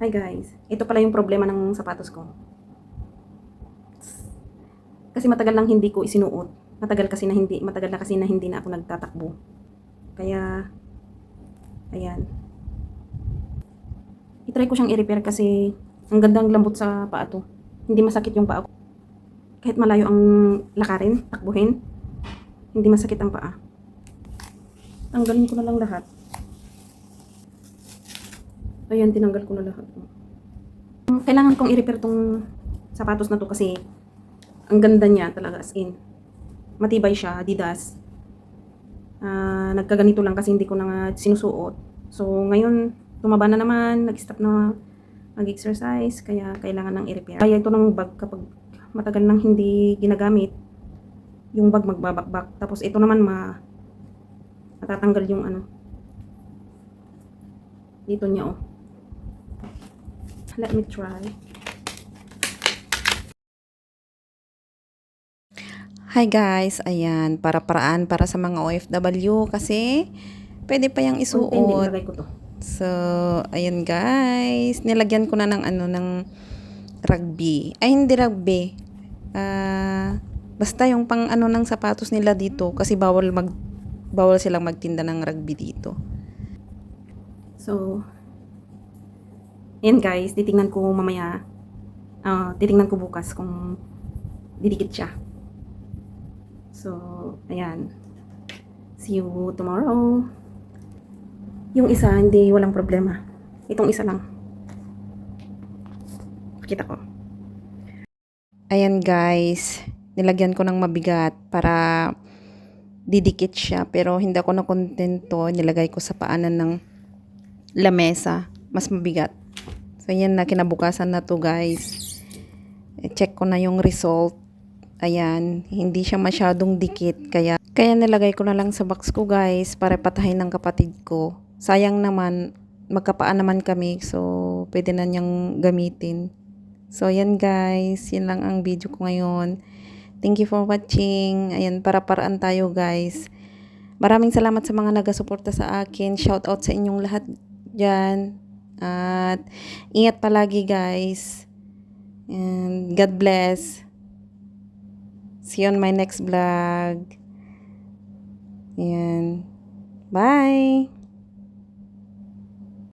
Hi guys, ito pala yung problema ng sapatos ko. Kasi matagal lang hindi ko isinuot. Matagal kasi na hindi, matagal na kasi na hindi na ako nagtatakbo. Kaya, ayan. I-try ko siyang i-repair kasi ang gandang lambot sa paa to. Hindi masakit yung paa ko. Kahit malayo ang lakarin, takbuhin, hindi masakit ang paa. Tanggalin ko na lang lahat. Ayan, tinanggal ko na lahat. Kailangan kong i-repair tong sapatos na to kasi ang ganda niya talaga as in. Matibay siya, Adidas. Ah, nagkaganito lang kasi hindi ko na nga sinusuot. So, ngayon, tumaba na naman, nag-stop na mag-exercise, kaya kailangan ng i-repair. Kaya ito ng bag kapag matagal nang hindi ginagamit, yung bag magbabakbak. Tapos ito naman ma matatanggal yung ano. Dito niya oh. Let me try. Hi guys, ayan, para-paraan para sa mga OFW kasi pwede pa hindi isuot. So, ayan guys, nilagyan ko na ng ano, ng rugby. Ay, hindi rugby. Ah, basta yung pang ano ng sapatos nila dito kasi bawal mag bawal silang magtinda ng rugby dito. So, yan guys, titingnan ko mamaya. ah titingnan ko bukas kung didikit siya. So, ayan. See you tomorrow. Yung isa, hindi walang problema. Itong isa lang. Pakita ko. Ayan guys, nilagyan ko ng mabigat para didikit siya pero hindi ako nakontento. Nilagay ko sa paanan ng lamesa. Mas mabigat. So yan na, kinabukasan na to guys. Check ko na yung result. Ayan, hindi siya masyadong dikit. Kaya, kaya nilagay ko na lang sa box ko guys para patahin ng kapatid ko. Sayang naman, magkapaan naman kami. So, pwede na niyang gamitin. So, yan guys. Yan lang ang video ko ngayon. Thank you for watching. Ayan, para-paraan tayo guys. Maraming salamat sa mga nagasuporta sa akin. Shout out sa inyong lahat dyan. At ingat palagi guys. And God bless. See you on my next vlog. Ayan. Bye!